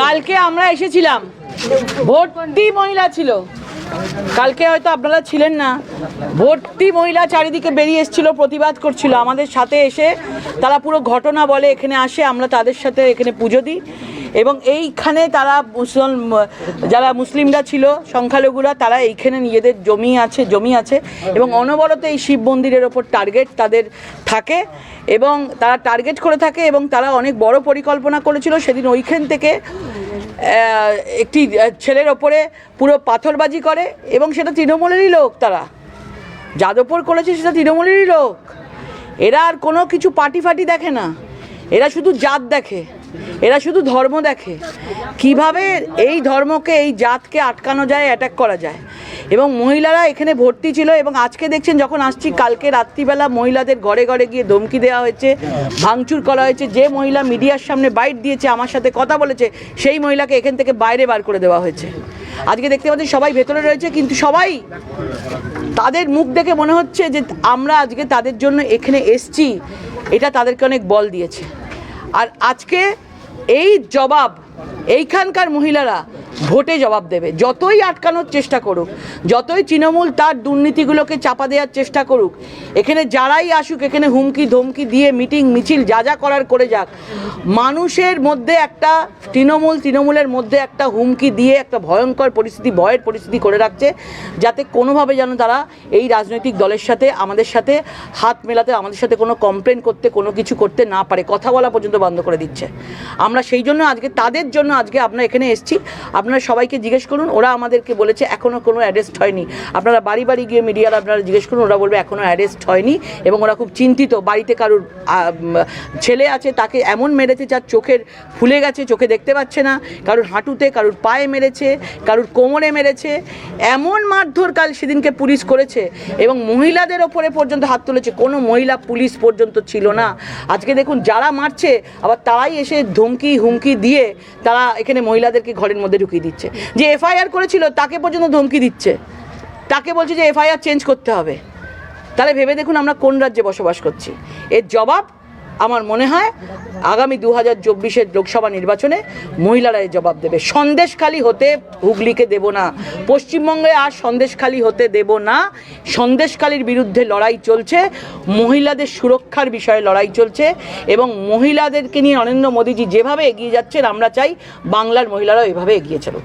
কালকে আমরা এসেছিলাম। ভর্তি মহিলা ছিল। কালকে হয়তো আপনারা ছিলেন না। ভর্তি মহিলা চারিদিকে বেরিয়ে এসেছিল, প্রতিবাদ করছিল। আমাদের সাথে এসে তারা পুরো ঘটনা বলে এখানে আসে, আমরা তাদের সাথে এখানে পুজো দিই। এবং এইখানে তারা মুসলমান যারা মুসলিমরা ছিল, সংখ্যালঘুরা, তারা এইখানে নিজেদের জমি আছে জমি আছে এবং অনবরত এই শিব মন্দিরের ওপর টার্গেট তাদের থাকে এবং তারা টার্গেট করে থাকে এবং তারা অনেক বড় পরিকল্পনা করেছিল। সেদিন ওইখান থেকে একটি ছেলের ওপরে পুরো পাথরবাজি করে এবং সেটা তৃণমূলেরই লোক তারা। যাদবপুর করেছে সেটা তৃণমূলেরই লোক। এরা আর কোনো কিছু পার্টি ফাটি দেখে না। এরা শুধু জাত দেখে। এরা শুধু ধর্ম দেখে। কীভাবে এই ধর্মকে, এই জাতকে আটকানো যায় অ্যাটাক করা যায়। এবং মহিলারা এখানে ভর্তি ছিল এবং আজকে দেখছেন যখন আসছি, কালকে রাত্রিবেলা মহিলাদের ঘরে ঘরে গিয়ে ধমকি দেওয়া হয়েছে, ভাঙচুর করা হয়েছে। যে মহিলা মিডিয়ার সামনে বাইট দিয়েছে, আমার সাথে কথা বলেছে, সেই মহিলাকে এখান থেকে বাইরে বার করে দেওয়া হয়েছে। আজকে দেখতে পাচ্ছি সবাই ভেতরে রয়েছে, কিন্তু সবাই তাদের মুখ দেখে মনে হচ্ছে যে আমরা আজকে তাদের জন্য এখানে এসছি। এটা তাদেরকে অনেক বল দিয়েছে। আর আজকে এই জবাব এইখানকার মহিলারা ভোটে জবাব দেবে। যতই আটকানোর চেষ্টা করুক, যতই তৃণমূল তার দুর্নীতিগুলোকে চাপা দেওয়ার চেষ্টা করুক, এখানে যারাই আসুক, এখানে হুমকি ধমকি দিয়ে মিটিং, মিছিল, যা যা করার করে যাক, মানুষের মধ্যে একটা তৃণমূল, তৃণমূলের মধ্যে একটা হুমকি দিয়ে একটা ভয়ঙ্কর পরিস্থিতি, ভয়ের পরিস্থিতি করে রাখছে, যাতে কোনোভাবে যেন তারা এই রাজনৈতিক দলের সাথে, আমাদের সাথে হাত মেলাতে, আমাদের সাথে কোনো কমপ্লেন করতে, কোনো কিছু করতে না পারে। কথা বলা পর্যন্ত বন্ধ করে দিচ্ছে। আমরা সেই জন্য আজকে, তাদের জন্য আজকে আমরা এখানে এসেছি। আপনারা সবাইকে জিজ্ঞেস করুন, ওরা আমাদেরকে বলেছে এখনও কোনো অ্যারেস্ট হয়নি। আপনারা বাড়ি বাড়ি গিয়ে মিডিয়ার আপনারা জিজ্ঞেস করুন, ওরা বলবে এখনও অ্যারেস্ট হয়নি এবং ওরা খুব চিন্তিত, বাড়িতে কারুর ছেলে আছে, তাকে এমন মেরেছে যার চোখের ফুলে গেছে, চোখে দেখতে পাচ্ছে না, কারুর হাঁটুতে, কারুর পায়ে মেরেছে, কারুর কোমরে মেরেছে, এমন মারধর কাল সেদিনকে পুলিশ করেছে এবং মহিলাদের ওপরে পর্যন্ত হাত তুলেছে, কোনো মহিলা পুলিশ পর্যন্ত ছিল না। আজকে দেখুন যারা মারছে, আবার তারাই এসে ধমকি হুমকি দিয়ে তারা এখানে মহিলাদেরকে ঘরের মধ্যে ঢুকিয়ে দিচ্ছে। যে এফআইআর করেছিল, তাকে পর্যন্ত ধমকি দিচ্ছে। তাকে বলছে যে এফআইআর চেঞ্জ করতে হবে। তাহলে ভেবে দেখুন আমরা কোন রাজ্যে বসবাস করছি। এর জবাব আমার মনে হয় আগামী দু হাজার চব্বিশের লোকসভা নির্বাচনে মহিলারাই জবাব দেবে। সন্দেশখালি হতে হুগলিকে দেব না। পশ্চিমবঙ্গে আর সন্দেশখালি হতে দেব না। সন্দেশখালির বিরুদ্ধে লড়াই চলছে। মহিলাদের সুরক্ষার বিষয়ে লড়াই চলছে এবং মহিলাদেরকে নিয়ে নরেন্দ্র মোদীজি যেভাবে এগিয়ে যাচ্ছেন, আমরা চাই বাংলার মহিলারাও এভাবে এগিয়ে চলুক।